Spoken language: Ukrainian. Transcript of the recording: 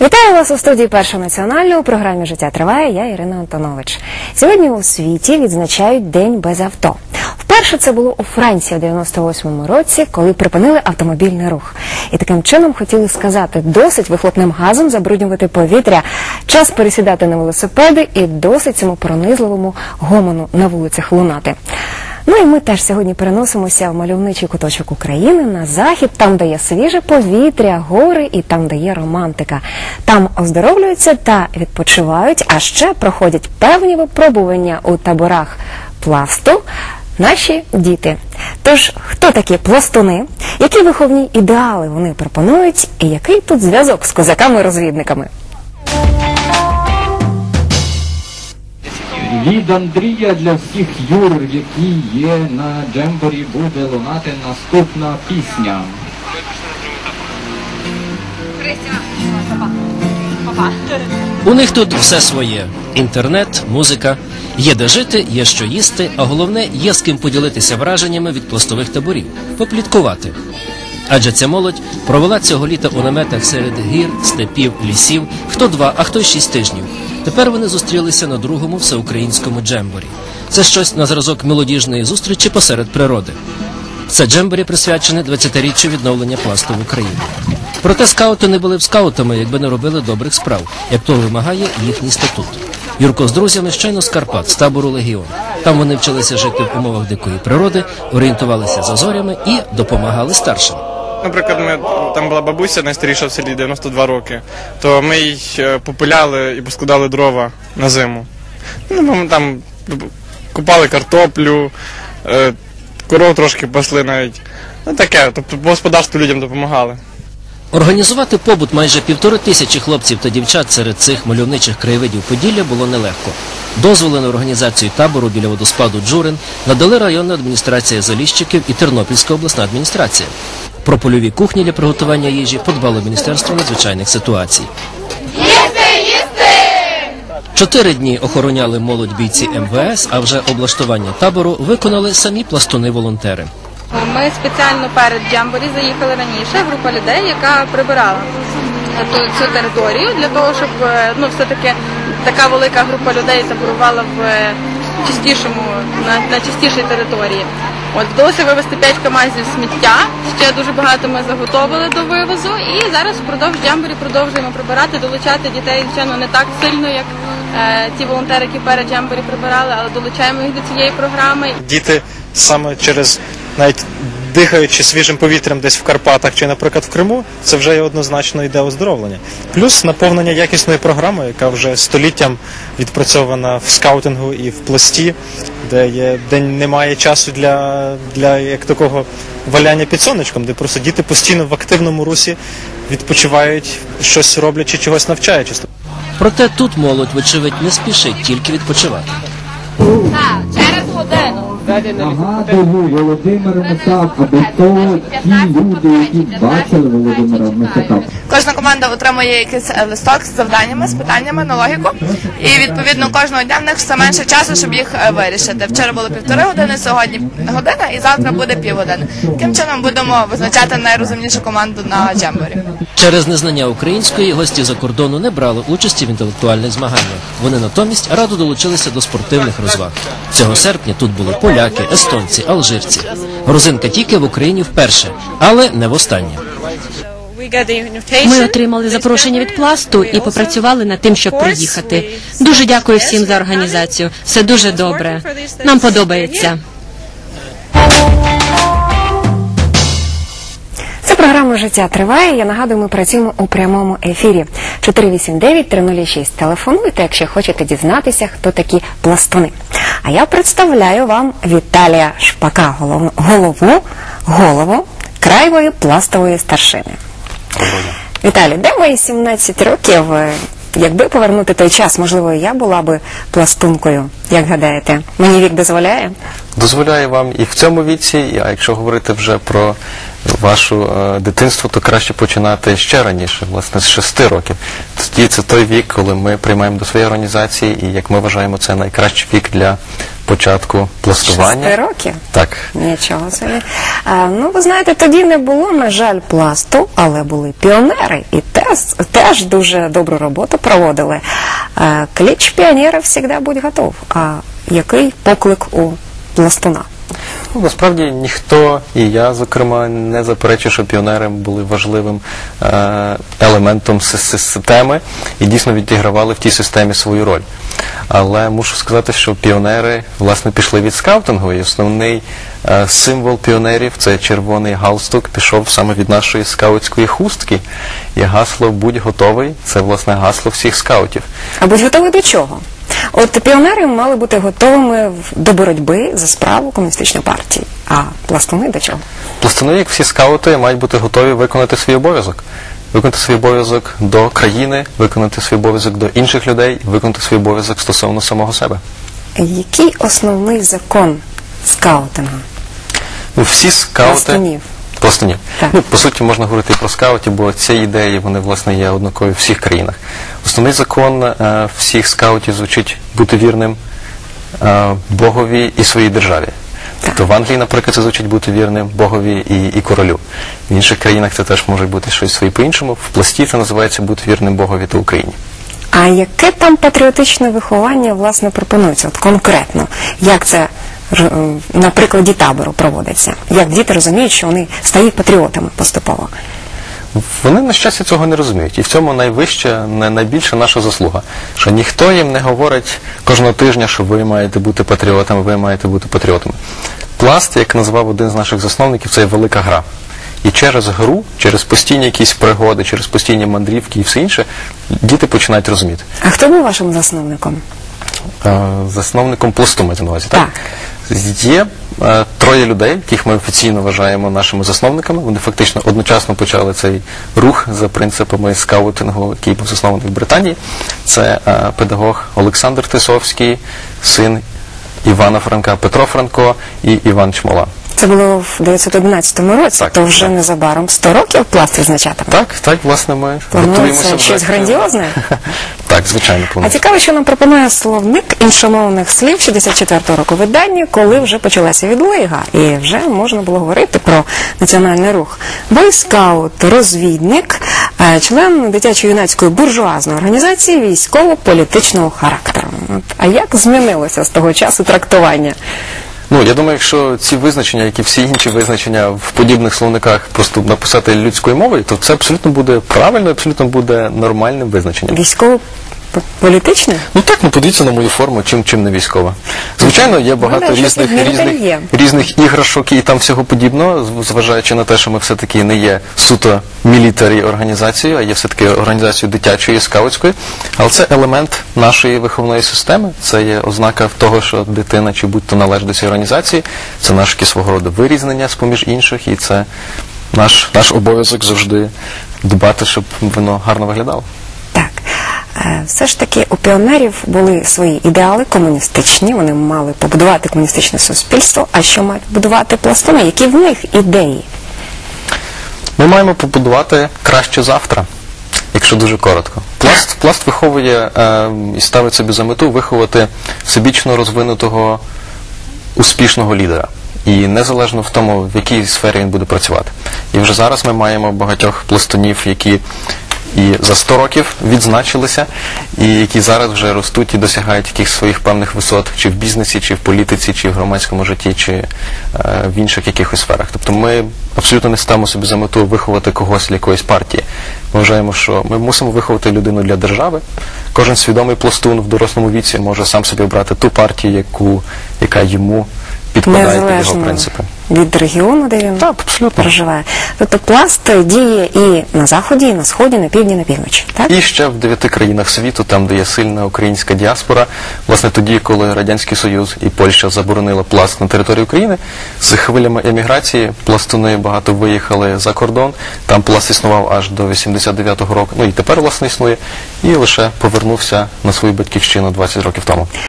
Вітаю вас у студії Першого національного у програмі Життя триває. Я Ірина Антонович. Сьогодні у світі відзначають День без авто. Вперше це було у Франції у 98-му році, коли припинили автомобільний рух. І таким чином хотіли сказати, досить вихлопним газом забруднювати повітря, час пересідати на велосипеди і досить цьому пронизливому гомону на вулицях лунати. Ну і ми теж сьогодні переносимося в мальовничий куточок України на захід, там де є свіже повітря, гори і там де є романтика. Там оздоровлюються та відпочивають, а ще проходять певні випробування у таборах пласту. Наші діти. Тож, хто такі пластуни, які виховні ідеали вони пропонують, і який тут зв'язок з козаками-розвідниками? Від Андрія для всіх юр, які є на джемборі, буде лунати наступна пісня. У них тут все своє: інтернет, музика, є де жити, є що їсти, а головне є з ким поділитися враженнями від пластових таборів, попліткувати. Адже ця молодь провела цього літа у наметах серед гір, степів, лісів, хто два, а хто шість тижнів. Тепер вони зустрілися на другому всеукраїнському джемборі. Це щось на зразок мелодіжної зустрічі посеред природи. Це джемборі присвячене 20-річчю відновлення пласту в Україні. Проте скаути не були б скаутами, якби не робили добрих справ, як того вимагає їхній статут. Юрко з друзями щойно з Карпат, з табору Легіон. Там вони вчилися жити в умовах дикої природи, орієнтувалися за зорями і допомагали старшим. Наприклад, ми там була бабуся найстаріша в селі 92 роки, то ми їй е, попиляли і поскладали дрова на зиму. Ну, ми там купали картоплю, е, коров трошки пасли навіть. Ну таке, тобто по господарству людям допомагали. Організувати побут майже півтори тисячі хлопців та дівчат серед цих мальовничих краєвидів Поділля було нелегко. Дозволи на організацію табору біля водоспаду Джурин надали районна адміністрація Заліщиків і Тернопільська обласна адміністрація. Про польові кухні для приготування їжі подбало Міністерство надзвичайних ситуацій. Чотири дні охороняли молодь бійці МВС, а вже облаштування табору виконали самі пластуни-волонтери. Ми спеціально перед Джамборі заїхали раніше, група людей, яка прибирала ту цю територію для того, щоб е, ну все-таки така велика група людей таборувала в чистішому на, на чистішій території. От вдалося вивезти 5 камазів сміття. Ще дуже багато ми заготовили до вивозу. І зараз впродовж джамборі продовжуємо прибирати, долучати дітей, звичайно, не так сильно, як е, ті волонтери, які перед джамборі прибирали, але долучаємо їх до цієї програми. Діти саме через навіть дихаючи свіжим повітрям десь в Карпатах чи, наприклад, в Криму, це вже є однозначно йде оздоровлення. Плюс наповнення якісної програми, яка вже століттям відпрацьована в скаутингу і в пласті, де є де немає часу для, для як такого валяння під сонечком, де просто діти постійно в активному русі відпочивають, щось роблять чи чогось навчаючись. Проте тут молодь, вочевидь, не спішить тільки відпочивати. Нагадую, Володимир Мисак, або то ті люди, які бачили Володимира Мисака. Кожна команда отримує якийсь е, листок з завданнями, з питаннями на логіку, і відповідно кожного дня в них все менше часу, щоб їх е, вирішити. Вчора було півтори години, сьогодні година, і завтра буде півгодини. Таким чином будемо визначати найрозумнішу команду на джемборі. Через незнання української гості за кордону не брали участі в інтелектуальних змаганнях. Вони натомість радо долучилися до спортивних розваг. Цього серпня тут були поляки, естонці, алжирці. Грузинка тільки в Україні вперше, але не востаннє. Ми отримали запрошення від пласту і попрацювали над тим, щоб приїхати. Дуже дякую всім за організацію. Все дуже добре. Нам подобається. Це програма Життя триває. Я нагадую, ми працюємо у прямому ефірі. 489-306. Телефонуйте, якщо хочете дізнатися, хто такі пластуни. А я представляю вам Віталія Шпака, голову, голову, голову краєвої пластової старшини. Віталій, де мої 17 років? Е, Якби повернути той час, можливо, і я була би пластункою, як гадаєте, мені вік дозволяє? дозволяє вам і в цьому віці, а якщо говорити вже про вашу е, дитинство, то краще починати ще раніше, власне, з шести років. Тоді це той вік, коли ми приймаємо до своєї організації, і як ми вважаємо, це найкращий вік для початку пластування. Шести років? Так. Нічого собі. А, ну, ви знаєте, тоді не було, на жаль, пласту, але були піонери. І теж, теж дуже добру роботу проводили. Е, Кліч піонера завжди будь готов. А який поклик у пластуна? Ну, насправді ніхто, і я, зокрема, не заперечую, що піонери були важливим е, елементом си- си- системи і дійсно відігравали в тій системі свою роль. Але мушу сказати, що піонери власне пішли від скаутингу, і основний е, символ піонерів це червоний галстук, пішов саме від нашої скаутської хустки. І гасло будь готовий це власне гасло всіх скаутів. А будь готовий до чого? От піонери мали бути готовими до боротьби за справу комуністичної партії. А пластуни до чого? Пластуни, як всі скаути, мають бути готові виконати свій обов'язок. Виконати свій обов'язок до країни, виконати свій обов'язок до інших людей, виконати свій обов'язок стосовно самого себе. Який основний закон скаутингу? Ну, всі скаути. Пластунів. Пластунів. Так. Ну, по суті, можна говорити і про скаутів, бо ці ідеї вони власне є однакові в всіх країнах. Основний закон е, всіх скаутів звучить бути вірним е, Богові і своїй державі. Тобто в Англії, наприклад, це звучить бути вірним Богові і, і королю. В інших країнах це теж може бути щось своє по-іншому. В пласті це називається бути вірним Богові та Україні. А яке там патріотичне виховання власне пропонується? От конкретно, як це на прикладі табору проводиться? Як діти розуміють, що вони стають патріотами поступово? Вони, на щастя, цього не розуміють. І в цьому найвища, найбільша наша заслуга. Що ніхто їм не говорить кожного тижня, що ви маєте бути патріотами, ви маєте бути патріотами. Пласт, як назвав один з наших засновників, це велика гра. І через гру, через постійні якісь пригоди, через постійні мандрівки і все інше, діти починають розуміти. А хто був вашим засновником? Е, Засновником пласту мається на увазі, так? Так. Є е, троє людей, яких ми офіційно вважаємо нашими засновниками. Вони фактично одночасно почали цей рух за принципами скаутингу, який був заснований в Британії. Це е, педагог Олександр Тисовський, син Івана Франка Петро Франко і Іван Чмола. Це було в 911 році, Так, то вже так. незабаром 100 років пласт відзначатиме. Так, так, власне, ми Планується готуємося. щось грандіозне? Так, звичайно, А планується. цікаво, що нам пропонує словник іншомовних слів 64-го року видання, коли вже почалася відлига, і вже можна було говорити про національний рух. Бойскаут, розвідник, е, член дитячо-юнацької буржуазної організації військово-політичного характеру. От, а як змінилося з того часу трактування? Ну, я думаю, якщо ці визначення, як і всі інші визначення в подібних словниках просто написати людською мовою, то це абсолютно буде правильно, абсолютно буде нормальним визначенням. Військово-політичне? Ну так, ну подивіться на мою форму, чим чим не військова. Звичайно, є багато Ну, да, щось різних, різних, різних іграшок і там всього подібного, зважаючи на те, що ми все-таки не є суто мілітарі організацією, а є все-таки організацією дитячої, скаутської. Але це елемент нашої виховної системи. Це є ознака того, що дитина чи будь-то належить до цієї організації. Це наш свого роду вирізнення з поміж інших, і це наш, наш обов'язок завжди дбати, щоб воно гарно виглядало. Е, Все ж таки у піонерів були свої ідеали комуністичні, вони мали побудувати комуністичне суспільство, а що мають будувати пластуни? Які в них ідеї? Ми маємо побудувати краще завтра, якщо дуже коротко. Пласт, пласт виховує е, і ставить собі за мету виховати всебічно розвинутого успішного лідера. І незалежно в тому, в якій сфері він буде працювати. І вже зараз ми маємо багатьох пластунів, які і за 100 років відзначилися, і які зараз вже ростуть і досягають якихось своїх певних висот, чи в бізнесі, чи в політиці, чи в громадському житті, чи е, в інших якихось сферах. Тобто ми абсолютно не ставимо собі за мету виховати когось для якоїсь партії. Ми вважаємо, що ми мусимо виховати людину для держави. Кожен свідомий пластун в дорослому віці може сам собі обрати ту партію, яку, яка йому підпадає під його принципи. від регіону, де він Так, абсолютно. проживає. Тобто пласт діє і на заході, і на сході, на півдні, на півночі. Так? І ще в дев'яти країнах світу, там, де є сильна українська діаспора, власне тоді, коли Радянський Союз і Польща заборонила пласт на території України, з хвилями еміграції пластуни багато виїхали за кордон. Там пласт існував аж до 89-го року. Ну і тепер власне існує, і лише повернувся на свою батьківщину 20 років тому.